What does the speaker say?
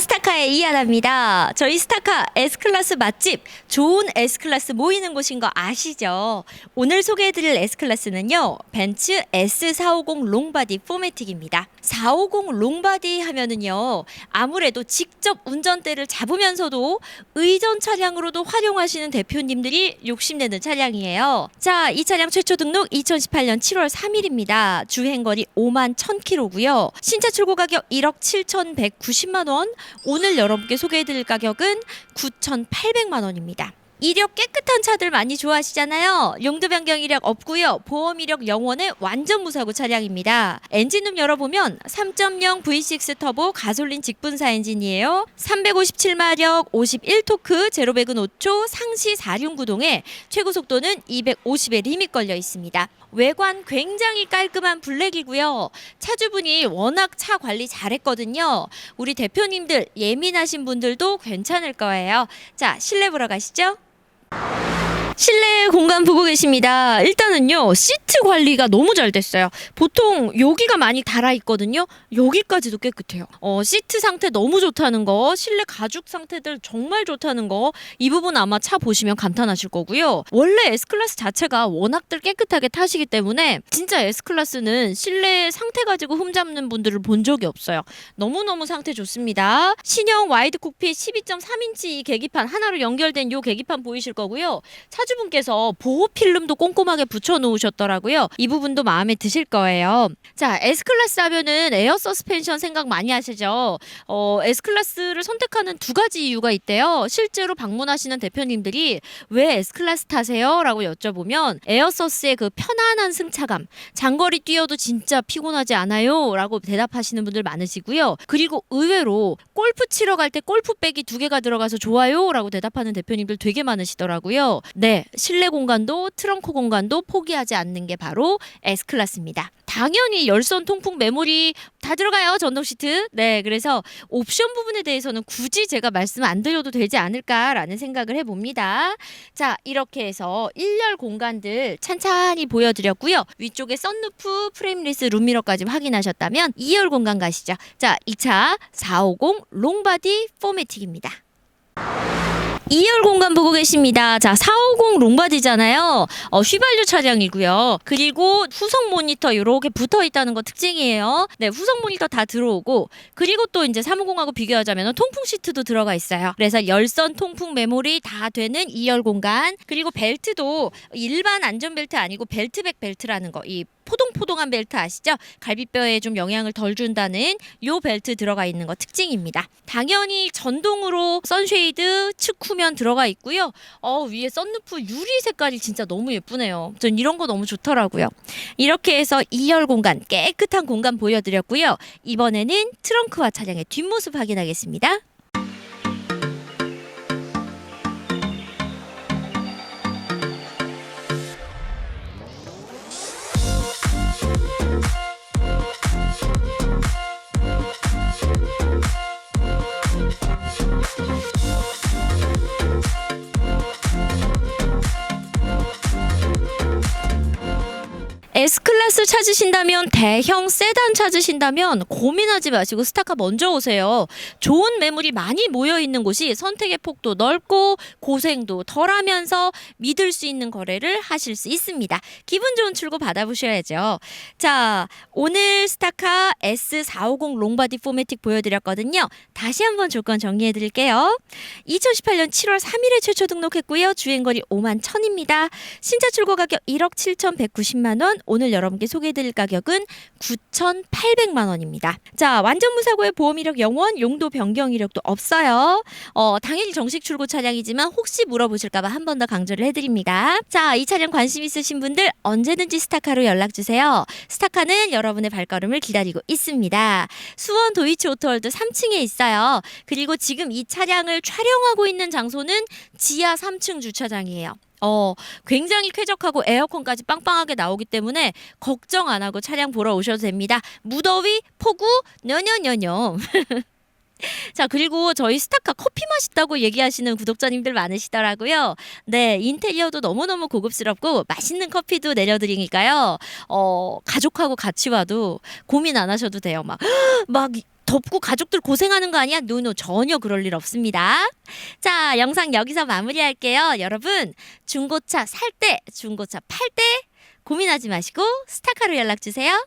스타카의 이하나입니다. 저희 스타카 S클래스 맛집, 좋은 S클래스 모이는 곳인 거 아시죠? 오늘 소개해드릴 S클래스는요, 벤츠 S450 롱바디 포매틱입니다. 450 롱바디 하면은요, 아무래도 직접 운전대를 잡으면서도 의전 차량으로도 활용하시는 대표님들이 욕심내는 차량이에요. 자, 이 차량 최초 등록 2018년 7월 3일입니다. 주행거리 5만 1000km고요. 신차 출고 가격 1억 7,190만 원. 오늘 여러분께 소개해드릴 가격은 9,800만 원입니다. 이력 깨끗한 차들 많이 좋아하시잖아요. 용도 변경 이력 없고요. 보험 이력 영원의 완전 무사고 차량입니다. 엔진룸 열어보면 3.0 V6 터보 가솔린 직분사 엔진이에요. 357마력 51토크 제로백은 5초 상시 4륜 구동에 최고 속도는 250의 리밋 걸려 있습니다. 외관 굉장히 깔끔한 블랙이고요. 차주분이 워낙 차 관리 잘했거든요. 우리 대표님들 예민하신 분들도 괜찮을 거예요. 자, 실내 보러 가시죠. 실내 공간 보고 계십니다. 일단은요, 시트 관리가 너무 잘 됐어요. 보통 여기가 많이 달아 있거든요. 여기까지도 깨끗해요. 어, 시트 상태 너무 좋다는 거, 실내 가죽 상태들 정말 좋다는 거, 이 부분 아마 차 보시면 감탄하실 거고요. 원래 S클래스 자체가 워낙들 깨끗하게 타시기 때문에 진짜 S클래스는 실내 상태 가지고 흠 잡는 분들을 본 적이 없어요. 너무너무 상태 좋습니다. 신형 와이드 콕핏 12.3인치 이 계기판 하나로 연결된 요 계기판 보이실 거고요. 차 주분께서 보호 필름도 꼼꼼하게 붙여 놓으셨더라고요. 이 부분도 마음에 드실 거예요. 자, S클래스 하면은 에어 서스펜션 생각 많이 하시죠? 어, S클래스를 선택하는 두 가지 이유가 있대요. 실제로 방문하시는 대표님들이 왜 S클래스 타세요? 라고 여쭤보면 에어 서스의 그 편안한 승차감, 장거리 뛰어도 진짜 피곤하지 않아요? 라고 대답하시는 분들 많으시고요. 그리고 의외로 골프 치러 갈 때 골프백이 두 개가 들어가서 좋아요? 라고 대답하는 대표님들 되게 많으시더라고요. 네, 실내 공간도 트렁크 공간도 포기하지 않는 게 바로 S클래스입니다. 당연히 열선 통풍 메모리 다 들어가요 전동 시트. 네, 그래서 옵션 부분에 대해서는 굳이 제가 말씀 안 드려도 되지 않을까라는 생각을 해봅니다. 자, 이렇게 해서 1열 공간들 찬찬히 보여드렸고요. 위쪽에 썬루프, 프레임리스, 룸미러까지 확인하셨다면 2열 공간 가시죠. 자, 2차 450 롱바디 포매틱입니다. 2열 공간 보고 계십니다. 자, 450 롱바디잖아요. 어, 휘발유 차량이고요. 그리고 후속 모니터 이렇게 붙어 있다는 거 특징이에요. 네, 후속 모니터 다 들어오고 그리고 또 이제 350하고 비교하자면 통풍 시트도 들어가 있어요. 그래서 열선 통풍 메모리 다 되는 2열 공간. 그리고 벨트도 일반 안전벨트 아니고 벨트백 벨트라는 거. 이 포동포동한 벨트 아시죠? 갈비뼈에 좀 영향을 덜 준다는 요 벨트 들어가 있는 거 특징입니다. 당연히 전동으로 선쉐이드 측 후면 들어가 있고요. 어, 위에 썬루프 유리 색깔이 진짜 너무 예쁘네요. 전 이런 거 너무 좋더라고요. 이렇게 해서 2열 공간 깨끗한 공간 보여드렸고요. 이번에는 트렁크와 차량의 뒷모습 확인하겠습니다. S클래스 찾으신다면 대형 세단 찾으신다면 고민하지 마시고 스타카 먼저 오세요. 좋은 매물이 많이 모여 있는 곳이 선택의 폭도 넓고 고생도 덜하면서 믿을 수 있는 거래를 하실 수 있습니다. 기분 좋은 출고 받아보셔야죠. 자, 오늘 스타카 S450 롱바디 포매틱 보여드렸거든요. 다시 한번 조건 정리해 드릴게요. 2018년 7월 3일에 최초 등록했고요. 주행거리 5만 1000입니다. 신차 출고 가격 1억 7,190만 원. 오늘 여러분께 소개해드릴 가격은 9,800만 원입니다. 자, 완전 무사고의 보험 이력 영원, 용도 변경 이력도 없어요. 어, 당연히 정식 출고 차량이지만 혹시 물어보실까봐 한 번 더 강조를 해드립니다. 자, 이 차량 관심 있으신 분들 언제든지 스타카로 연락 주세요. 스타카는 여러분의 발걸음을 기다리고 있습니다. 수원 도이치 오토월드 3층에 있어요. 그리고 지금 이 차량을 촬영하고 있는 장소는 지하 3층 주차장이에요. 어, 굉장히 쾌적하고 에어컨까지 빵빵하게 나오기 때문에 걱정 안 하고 차량 보러 오셔도 됩니다. 무더위, 폭우, 녀녀녀녀. 자, 그리고 저희 스타카 커피 맛있다고 얘기하시는 구독자님들 많으시더라고요. 네, 인테리어도 너무너무 고급스럽고 맛있는 커피도 내려드리니까요. 어, 가족하고 같이 와도 고민 안 하셔도 돼요. 막, 막, 덥고 가족들 고생하는 거 아니야? 노노 전혀 그럴 일 없습니다. 자, 영상 여기서 마무리할게요. 여러분, 중고차 살 때, 중고차 팔 때 고민하지 마시고 스타카로 연락 주세요.